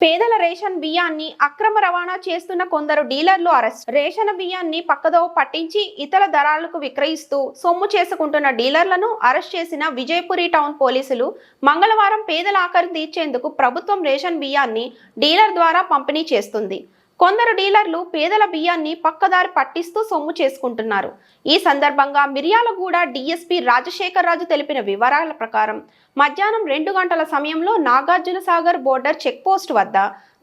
పేదల రేషన్ బియ్యాన్ని అక్రమ రవాణా చేస్తున్న కొందరు డీలర్లు అరెస్ట్. రేషన్ బియ్యాన్ని పక్కదోవ పట్టించి ఇతర దళాలకు విక్రయిస్తూ సొమ్ము చేసుకుంటున్న డీలర్లను అరెస్ట్ చేసిన విజయపురి టౌన్ పోలీసులు మంగళవారం పేదల ఆఖరి తీర్చేందుకు ప్రభుత్వం రేషన్ బియ్యాన్ని డీలర్ ద్వారా పంపిణీ చేస్తుంది. కొందరు డీలర్లు పేదల బియ్యాన్ని పక్కదారి పట్టిస్తూ సొమ్ము చేసుకుంటున్నారు. ఈ సందర్భంగా మిర్యాలగూడ డీఎస్పీ రాజశేఖర్ రాజు తెలిపిన వివరాల ప్రకారం మధ్యాహ్నం రెండు గంటల సమయంలో నాగార్జున సాగర్ బోర్డర్ చెక్పోస్ట్ వద్ద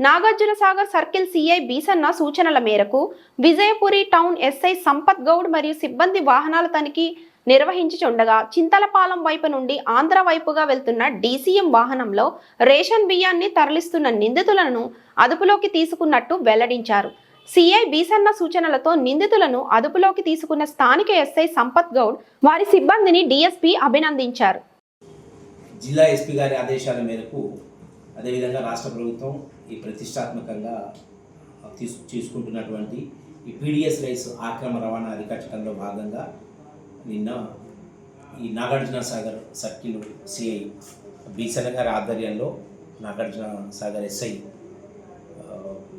నాగార్జున సాగర్ సర్కిల్ సిఐ బీసన్న సూచనల మేరకు విజయపురి టౌన్ ఎస్ఐ సంపత్ గౌడ్ మరియు సిబ్బంది వాహనాల తనిఖీ నిర్వహించుచుండగా చింతలపాలెం వైపు నుండి ఆంధ్ర వైపుగా వెళ్తున్న డీసీఎం వాహనంలో రేషన్ బియ్యాన్ని తరలిస్తున్న నిందితులను అదుపులోకి తీసుకున్నట్టు వెల్లడించారు. సిఐ బీసన్న సూచనలతో నిందితులను అదుపులోకి తీసుకున్న స్థానిక ఎస్ఐ సంపత్ గౌడ్ వారి సిబ్బందిని డిఎస్పీ అభినందించారు. జిల్లా ఎస్పీ గారి ఆదేశాల మేరకు అదేవిధంగా రాష్ట్ర ప్రభుత్వం ఈ ప్రతిష్టాత్మకంగా తీసు తీసుకుంటున్నటువంటి ఈ పీడిఎస్ రైస్ ఆక్రమ రవాణా అరికట్టడంలో భాగంగా నిన్న ఈ నాగార్జున సాగర్ సర్కిల్ సిఐ బీసెల గారి ఆధ్వర్యంలో నాగార్జున సాగర్ ఎస్ఐ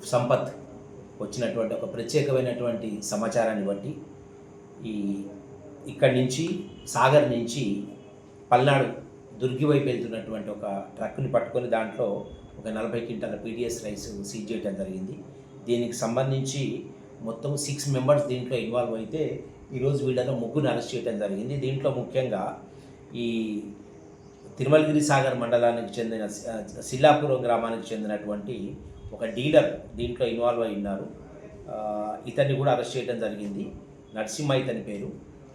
సంపత్ వచ్చినటువంటి ఒక ప్రత్యేకమైనటువంటి సమాచారాన్ని బట్టి ఈ ఇక్కడి నుంచి సాగర్ నుంచి పల్నాడు దుర్గి వైపు వెళ్తున్నటువంటి ఒక ట్రక్ని పట్టుకొని దాంట్లో ఒక నలభై క్వింటాల పీడిఎస్ రైస్ సీజ్ చేయడం జరిగింది. దీనికి సంబంధించి మొత్తం సిక్స్ మెంబర్స్ దీంట్లో ఇన్వాల్వ్ అయితే ఈరోజు వీళ్ళలో ముగ్గురు అరెస్ట్ చేయడం జరిగింది. దీంట్లో ముఖ్యంగా ఈ తిరుమలగిరి సాగర్ మండలానికి చెందిన సిల్లాపురం గ్రామానికి చెందినటువంటి ఒక డీలర్ దీంట్లో ఇన్వాల్వ్ అయి ఉన్నారు. ఇతన్ని కూడా అరెస్ట్ చేయడం జరిగింది. నరసింహ ఇతని పేరు.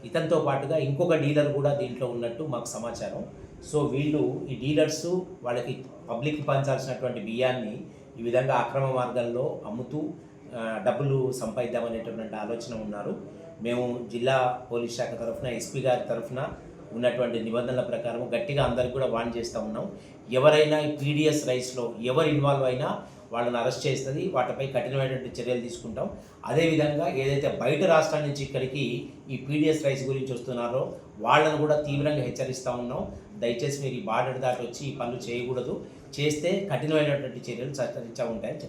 ఇతనితో పాటుగా ఇంకొక డీలర్ కూడా దీంట్లో ఉన్నట్టు మాకు సమాచారం. సో వీళ్ళు ఈ డీలర్స్ వాళ్ళకి పబ్లిక్ పంచాల్సినటువంటి బియ్యాన్ని ఈ విధంగా అక్రమ మార్గంలో అమ్ముతూ డబ్బులు సంపాదిద్దామనేటటువంటి ఆలోచన ఉన్నారు. మేము జిల్లా పోలీస్ శాఖ తరఫున ఎస్పీ గారి తరఫున ఉన్నటువంటి నిబంధనల ప్రకారం గట్టిగా అందరికి కూడా వార్న్ చేస్తూ ఉన్నాం. ఎవరైనా ఈ పీడిఎస్ రైస్లో ఎవరు ఇన్వాల్వ్ అయినా వాళ్ళని అరెస్ట్ చేస్తుంది వాటిపై కఠినమైనటువంటి చర్యలు తీసుకుంటాం. అదేవిధంగా ఏదైతే బయట రాష్ట్రాల నుంచి ఇక్కడికి ఈ పీడిఎస్ రైస్ గురించి వస్తున్నారో వాళ్ళను కూడా తీవ్రంగా హెచ్చరిస్తూ ఉన్నాం. దయచేసి మీరు ఈ బార్డర్ దాటి వచ్చి ఈ పనులు చేయకూడదు. చేస్తే కఠినమైనటువంటి చర్యలు సహకరించా ఉంటాయని